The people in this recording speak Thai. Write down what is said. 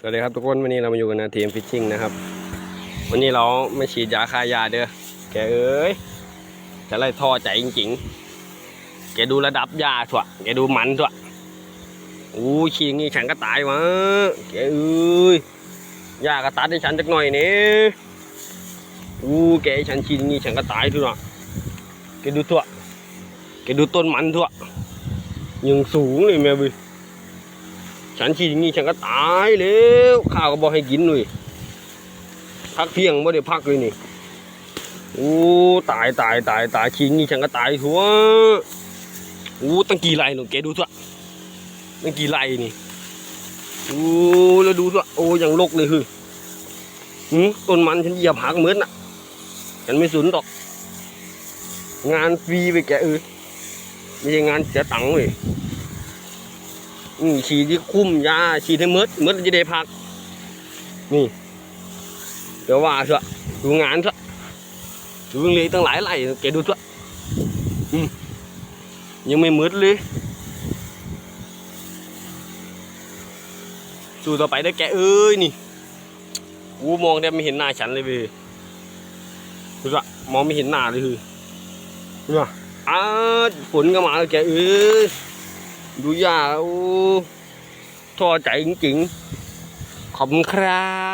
สวัสดีครับทุกคนวันนี้เรามาอยู่กันนะทีมฟิชชิ่งนะครับ วันนี้เราไม่ฉีดยาฆ่ายาเด้อแกเอ้ยจะไล่ท่อใจจริงๆแกดูระดับยาถั่วแกดูมันถั่วอู้ฉีดงี้ฉันก็ตายวะแกเอ้ยยาก็ตัดให้ฉันจักหน่อยนี่อู้แกฉันฉีดงี้ฉันก็ตายถั่วแกดูถั่วแกดูต้นมันถั่วยังสูงเลยแม่บิ ฉันฉีดงี้ฉันก็ตายแล้วข้าวก็บอกให้กินหน่อยพักเที่ยงไม่ได้พักเลยนี่โอ้ตายตายตายตายชิงนี่ฉันก็ตายทัวโอ้ตั้งกี่ไรหนูแกดูทั่วตั้งกี่ไรนี่โอ้แล้วดูทั่วโอ้ยังลกเลยคือหืมต้นมันฉันเหยียบหักเหมือนน่ะฉันไม่สนดอก งานฟรีไปแกเออไม่ใช่งานเสียตังค์เลย อืมฉีดที่คุ้มยาฉีดให้มืดมืดจะได้พัก นี่ เดี๋ยวว่าเถอะดูงานเถอะดูเลยตั้งหลายไร่แกดูตัวอืมยังไม่มืดเลยสู้ต่อไปได้แกเอ้ยนี่กูมองแทบไม่เห็นหน้าฉันเลยเว้ยดูละมองไม่เห็นหน้าเลยคือดูละอ้าฝนก็มาแล้วแกเอ้ย ดูยาโอ้ท้อใจจริงๆ ขอบคุณครับ